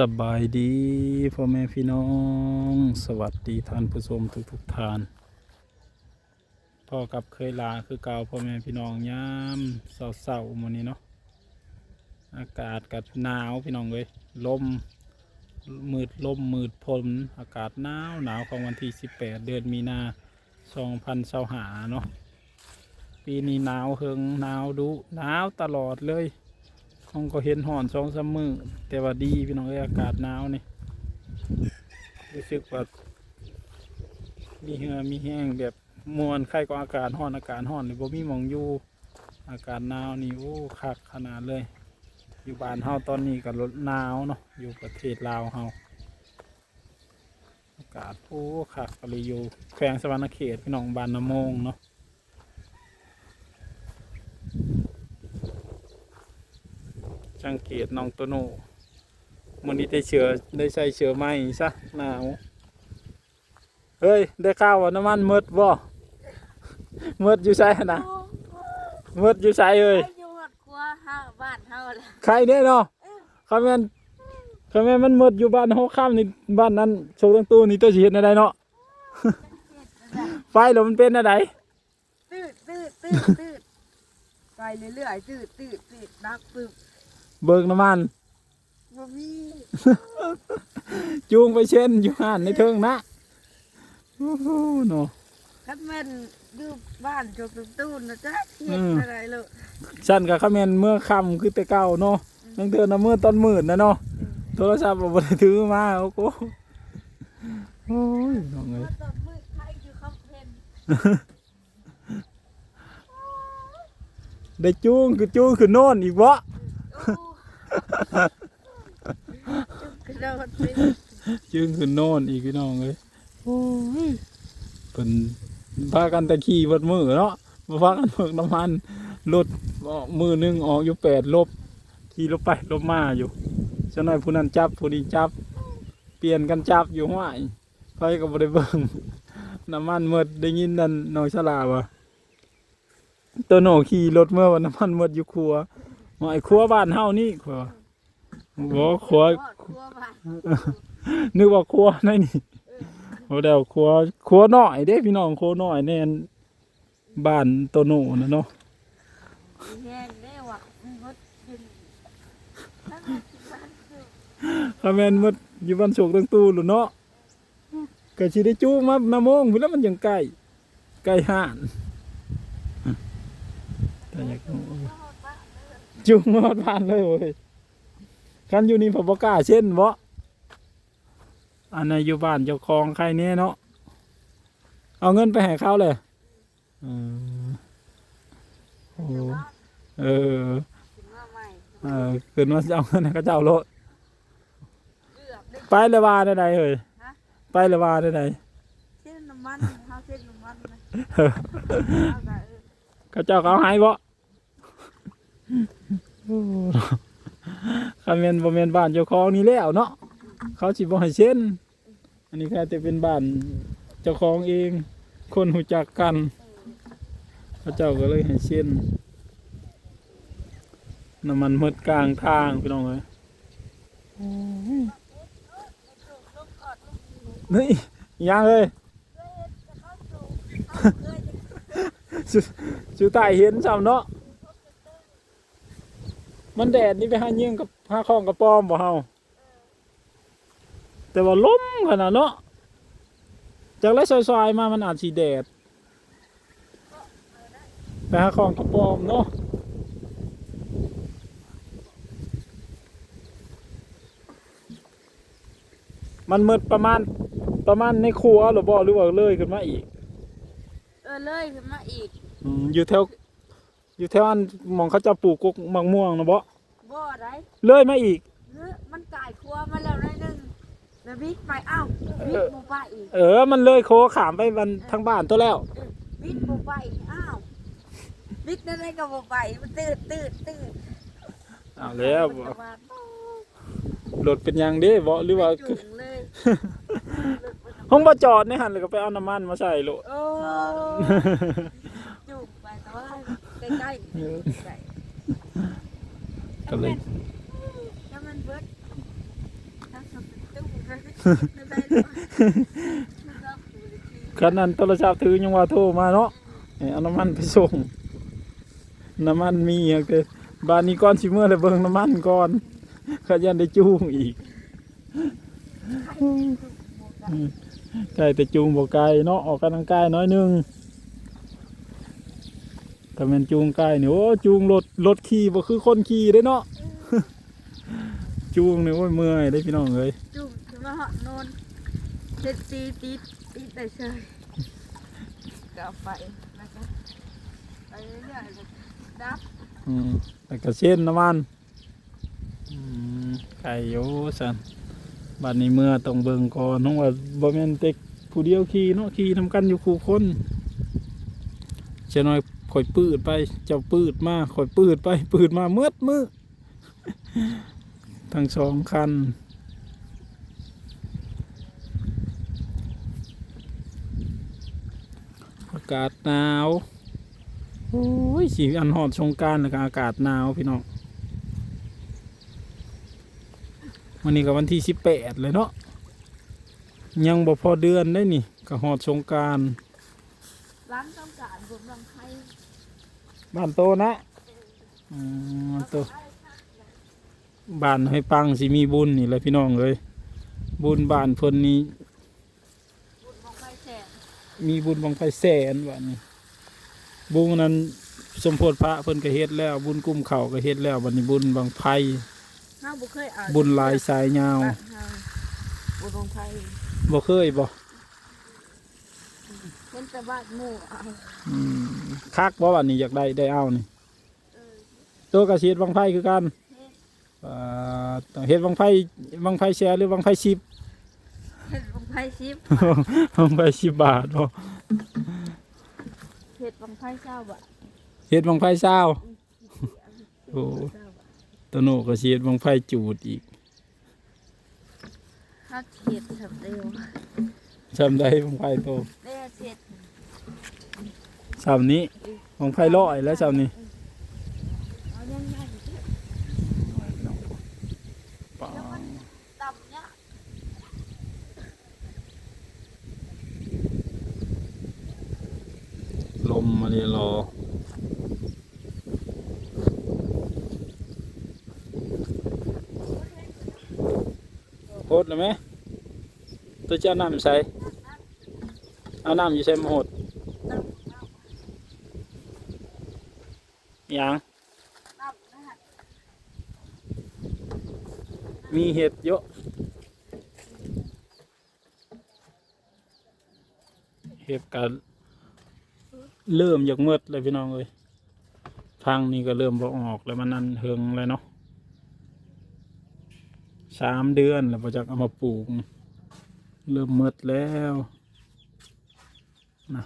สบายดีพ่อแม่พี่น้อง สวัสดีท่านผู้ชมทุกทุกท่านพ่อกับเคยลาคือเก่าพ่อแม่พี่น้องยามเศร้าๆมื้อนี้เนาะอากาศกัดหนาวพี่น้องเลยลมมืดลมมืดพลอากาศหนาวหนาวของวันที่ 18 เดือนมีนา2025เนาะปีนี้หนาวเฮงหนาวดุหนาวตลอดเลย ห้องก็เห็นห่อนสองสามมือแต่ว่าดีพี่น้องเอ้ยอากาศหนาวนี่รู้สึกว่ามีเหือมีแห้งแบบมวนไข้ก็อากาศห่อนอากาศห่อนนี่บ่มีหมองอยู่อากาศหนาวนี่โอ้คักขนาดเลย อยู่บ้านเฮาตอนนี้ก็ลดหนาวเนาะอยู่ประเทศลาวเฮาอากาศโอ้คักก็เลยอยู่แขวงสวรรณเขตพี่น้องบ้านนามงเนาะ สังเกตน้องโตโน่มันนี้ได้เชือได้ใส่เชือไหมซะหนาวเฮ้ยได้ข้าวว่าน้ำมันหมืดบ่หมืดอยู่ใส่นะหมืดอยู่ใส่เอ้ยไปอยู่หอดครัวเฮาบ้านเฮาแหละใครเนี่ยเนาะคำแม่นคำแม่นมันหมืดอยู่บ้านเฮาข้ามนี่บ้านนั้นโชว์ตั้งตู้นี่ตัวสิเห็นอะไรเนาะไฟแล้วมันเป็นอะไรตืดตืดตืดตืดไปเรื่อยๆตืดตืดตืดดักปึบ เบิกน้ำมันบ่มีจูงไปเช่นอยู่ห้านในเทิงนะโอ้โหเนาะคันแม่นอยู่บ้านจกตุ้ตู้นะจ๊ะเฮ็ดอืมอะไรลูกฉันกับข้าแมนเมื่อค่ำคือแต่เก่าเนาะตั้งเดือนนะเมื่อตอนหมื่นนะเนาะโทรศัพท์บ่ได้ถือมาโอ้โหโอ้ยน้องเอ้ยว่าตอนมืดใครอยู่คำเพ็ญได้จูงคือจูงคือโน่นอีกวะโอ้จุ กกระโดดไปจูงคือโน่นอีกพี่น้องเอ้ยโอ้ยเป็นพากันแต่ขี่เบดมือเนาะมาพากันเบิกน้ำมันรถมือหนึงออกอยู่แปดลบขี่ลบไปลบมาอยู่เจ้าหน่อยผู้นั้นจับผู้นี้จับ เปลี่ยนกันจับอยู่ห้วยไฟก็บ่ได้เบิ่งน้ำมันหมดได้ยินนั่นน้องฉลาดวะตัวโหนขี่รถเมื่อวันน้ำมันหมดอยู่ครัว หอยครัวบ้านเฮานี่ครัวบ่ครัวหอดครัวบ้านนึกว่าครัวนั่นนี่โอ้เดี๋ยวครัวครัวน้อยเด้พี่น้องครัวน้อยแน่นบ้านตัวโหนนะเนาะแห้งได้ว่ะมดกินทั้งหมดที่บ้านคือถ้าแม่นหมดอยู่บ้านโศกตั้งตู้หรือเนาะก็สิได้จูงมาน้ำมงพุ่นแล้วมันยังใกล้ใกล้ห้านแต่อยากรู้ จุงมาฮอดบ้านเลยเว้ยคันอยู่นี่ผมบ่กล้าเช่นบ่อันนั้นอยู่บ้านเจ้าของใครเนี่ยเนาะเอาเงินไปให้เขาเลยเออโอ้เออถึงว่าใหม่เออคืนว่าจะเอาเงินให้เขาเจ้าโลดเกือบได้ไปเลยว่าได้ใดเฮ้ยฮะไปเลยว่าได้ใดเส้นน้ำมันเฮาเส้นน้ำมันนะเออเอาแต่เออเขาเจ้าเขาให้บ่โอ้ คาเมนบ่แม่นบ้านเจ้าของนี่แล้วเนาะเขาสิบ่ให้เช่น อันนี้แค่แต่เป็นบ้านเจ้าของเอง คนหูจักกันพระเจ้าก็เลยให้เช่นน้ำมันหมดกลางทางพี่น้องเอ้ยนี่ยังเลยสุสุใต้เห็นซ้ำเนาะ มันแดดนี่ไปหาเยี่ยงกับหาข้องกับปอมบ่เฮาแต่ว่าล้มขนาดเนาะจากไรซอยๆมามันอาจสีแดดไปหาของกระปอมเนาะมันมืดประมาณประมาณในครัวหรือบ่หรือว่าเลยขึ้นมาอีก เออเลยขึ้นมาอีก อืมอยู่แถว อยู่แถวอันหมองเขาจะปลูกกกมะม่วงนะบ่บ่ได้เลยมาอีกเฮ้ยมันกายครัวมาแล้วหน่อยหนึงแล้วบิ๊กไปอ้าวบิ๊กบ่ไปอีกเออ มันเลยโคขามไปมันทางบ้านตัวแล้ว เออบิ๊กบ่ไปอ้าวบิ๊กนั่นไงก็บ่ไปมันตืดตืดตืดเอาแล้วมันก็ว่ารถเป็นหยังเด้บ่หรือว่าจุ่งเลยห้องบ่จอดในหันเลยก็ไปเอาน้ำมันมาใส่โลด โอ้จุ่งไปแต่ว่าใกล้ๆนี่ใกล้ก็เลยถ้ามันเบิดตุ้มกันไม่ได้ไม่ชอบดูเลยทีคันนั้นโทรศัพท์ถือยังว่าโทรมาเนาะให้เอาน้ำมันไปส่ง น้ำมันมีอะเด้บ้านนี้ก่อนสิเมื่อเลยเบิ่งน้ำมันก่อนเขายันได้จูงอีกไกลแต่จูงบ่ไกลเนาะออกกำลังกายน้อยหนึง ถ้าแม่นจูงไกลนี่โอ้จูงรถรถขี่บ่คือคนขี่เด้เนาะจูงนี่โอ้ยเมื่อยได้พี่น้องเอ้ยจุ่มจุ่มแล้วเหาะนอนเจ็ดตีตีตีแต่เฉยก็เอาไปนะคะไปเรื่อยๆเลยดับอืมแต่ก็เช่นน้ำมันอืมไก่โยสันบัดนี้เมื่อต้องเบิ่งก่อนน้องว่าบ่แม่นเต็กผู้เดียวขี่เนาะขี่ทำกันอยู่คู่คนเจ้าน้อย ข่อยปืดไป เจ้าปืดมาข่อยปืดไป ปืดมาเมืดมือทั้งสองคันอากาศหนาวโอ้ยสีอันหอดสงการแล้วก็อากาศหนาวพี่น้องวันนี้ก็วันที่สิบแปดเลยเนาะยังบ่พอเดือนได้นี่ก็หอดสงการร้านต้องการผมลองให้ บ้านโตนะอืมบ้านโตบ้านให้ปังสิมีบุญนี่แหละพี่น้องเลย บุญบ้านเพิ่นนี้บุญของไฟแสงมีบุญบังไฟแสนวันนี้บุญนั้นสมโพธิพระเพิ่นก็เฮ็ดแล้ว บุญกุ้มเข่าก็เฮ็ดแล้ววันนี้บุญบังไฟห้าบุเคยเอาบุญหลายสายยาวบ้านเฮาบุญของไฟบ่เคยบ่เห็น แต่บ้านหมู่เอาอืมคักบ่วันนี้อยากได้ได้เอานี่ เออตัวกระเฮ็ดบังไฟคือกันเฮ็ดอ่าต้องเฮ็ดบังไฟบังไฟแชร์หรือบังไฟชิปเฮ็ดของไฟชิปบังไฟสิบบาทบ่เฮ็ดของไฟเจ้าบ่เฮ็ดบังไฟเศร้า โอ้เจ้าบ่ตัวโนก็สิเฮ็ดบังไฟจูดอีกถ้าเฮ็ดทำเร็วจำได้บังไฟโตได้เฮ็ด สามนี้บังไฟร้อยแล้วสามนี้ลมมานี่รอโคตรเลยไหมตัวเจ้าน้ำใส่เอาน้ำอยู่ใส่หมดห ยัง มีเห็ดเยอะ เห็ดกันเริ่มอยากเมืดเลยพี่น้องเลยทางนี้ก็เริ่มบ่ออกแล้วมันนั่นเฮิงเลยเนาะสามเดือนแล้วพอจะเอามาปลูก เริ่มมืดแล้วนะ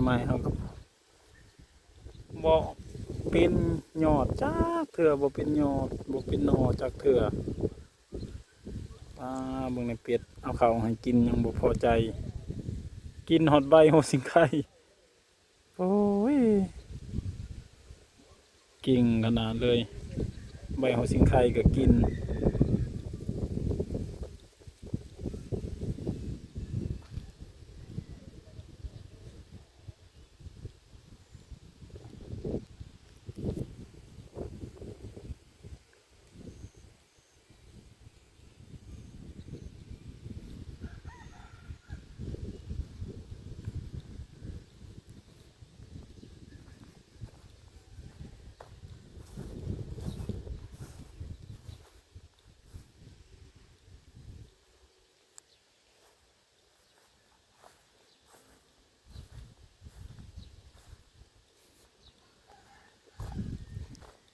ทำไมเขาก็บอกเป็นยอดจากเถื่อบ่เป็นยอดบ่เป็นหนอจากเถื่อปลาเบิ่งในเป็ดเอาเขาวให้กินยังบ่พอใจ กินหอดใบหอดสิงไข่โอ้ยกิ่งขนาดเลย ใบหอดสิงไข่ก็กิน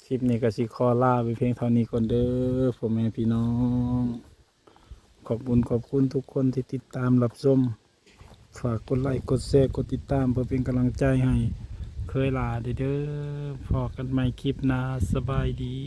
คลิปนี้ก็สิคอลาไปเพียงเท่านี้ก่อนเด้อพ่อแม่พี่น้อง ขอบคุณขอบคุณทุกคนที่ติดตามรับชมฝากกดไลค์กดแชร์กดติดตามเพื่อเป็นกำลังใจให้ เคยลาเด้อเด้อพอกันใหม่คลิปหน้าสบายดี